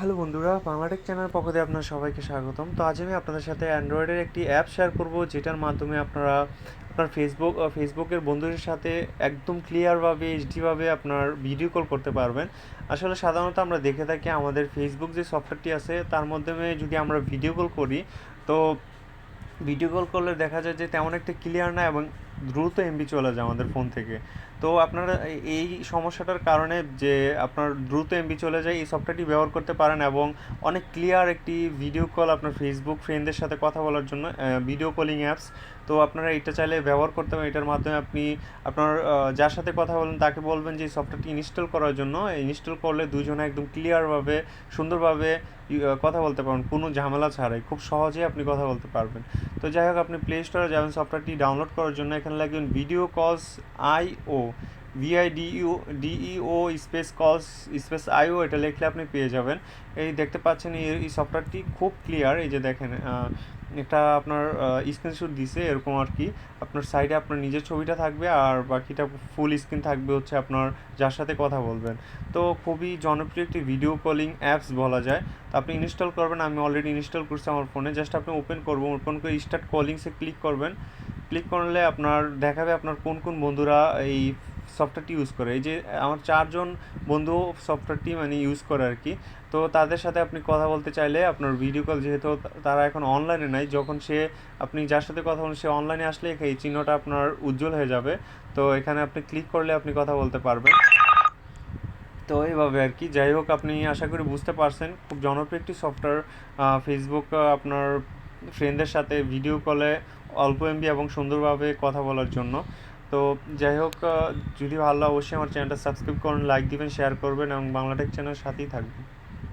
Hello বন্ধুরা, Bangla Tech channel পক্ষ আপনার সবাইকে স্বাগতম। তো আজ আমি আপনাদের সাথে অ্যান্ড্রয়েডের একটি অ্যাপ শেয়ার করব, যেটার মাধ্যমে আপনারা আপনার ফেসবুক ফেসবুকের বন্ধুদের সাথে একদম ক্লিয়ারভাবে এইচডিভাবে আপনার ভিডিও কল করতে পারবেন। আসলে সাধারণত আমরা দেখে থাকি আমাদের ফেসবুক যে সফটওয়্যারটি আছে, তার মাধ্যমে যদি আমরা ভিডিও কল করি, তো ভিডিও কল করলে দেখা যায় যে তেমন একটা ক্লিয়ার না এবং দ্রুত এমবি চলে যায় আমাদের ফোন থেকে। তো আপনারা এই- সমস্যাটার কারণে যে আপনার দ্রুত এমবি চলে যায়, এই সফটওয়্যারটি ব্যবহার করতে পারেন এবং অনেক ক্লিয়ার একটি ভিডিও কল আপনার ফেসবুক ফ্রেন্ডদের সাথে কথা বলার জন্য ভিডিও কলিং অ্যাপস তো আপনারা এটা চাইলে ব্যবহার করতে পারেন। এটার মাধ্যমে আপনি আপনার যার সাথে কথা বলেন তাকে বলবেন যে সফটওয়্যারটি ইনস্টল করার জন্য। ইনস্টল করলে দুজনে একদম ক্লিয়ারভাবে সুন্দরভাবে কথা বলতে পারবেন। কোনো ঝামেলা ছাড়াই, খুব সহজেই আপনি কথা বলতে পারবেন। তো যাই হোক, আপনি প্লে স্টোরে যাবেন সফটওয়্যারটি ডাউনলোড করার জন্য। এখানে লাগবেন video calls I O V I D U D E O space calls space IO এটা লিখলে আপনি পেয়ে যাবেন। এই দেখতে পাচ্ছেন, এই সফটওয়্যারটি খুব ক্লিয়ার এই যে দেখেন এটা আপনার স্ক্রিনশট দিছে, এরকম আর কি। আপনার সাইডে আপনার নিজের ছবিটা থাকবে, আর বাকিটা ফুল স্ক্রিন থাকবে হচ্ছে আপনার যার সাথে কথা বলবেন। তো খুবই জনপ্রিয় একটি ভিডিও কলিং অ্যাপস বলা যায়। তো আপনি ইনস্টল করবেন, আমি অলরেডি ইনস্টল করছি আমার ফোনে জাস্ট আপনি ওপেন করবেন ওপেন করে স্টার্ট কলিংসে ক্লিক করবেন। ক্লিক করলে আপনার দেখাবে আপনার কোন কোন বন্ধুরা এই সফটওয়্যারটি ইউজ করে। এই যে, আমার চারজন বন্ধু সফটওয়্যারটি মানে ইউজ করে আর কি। তো তাদের সাথে আপনি কথা বলতে চাইলে আপনার ভিডিও কল যেহেতু তারা এখন অনলাইনে নাই, যখন সে আপনি যার সাথে কথা বলেন সে অনলাইনে আসলে এই চিহ্নটা আপনার উজ্জ্বল হয়ে যাবে। তো এখানে আপনি ক্লিক করলে আপনি কথা বলতে পারবেন। তো এইভাবে আর কি। যাই হোক, আপনি আশা করি বুঝতে পারছেন। খুব জনপ্রিয় একটি সফটওয়্যার ফেসবুক আপনার ফ্রেন্ডদের সাথে ভিডিও কলে অল্প এমবি এবং সুন্দরভাবে কথা বলার জন্য। তো যাই হোক যদি ভালো অবশ্যই আমার চ্যানেলটা সাবস্ক্রাইব করুন লাইক দিবেন শেয়ার করবেন এবং বাংলাটেক চ্যানেলের সাথেই থাকবেন।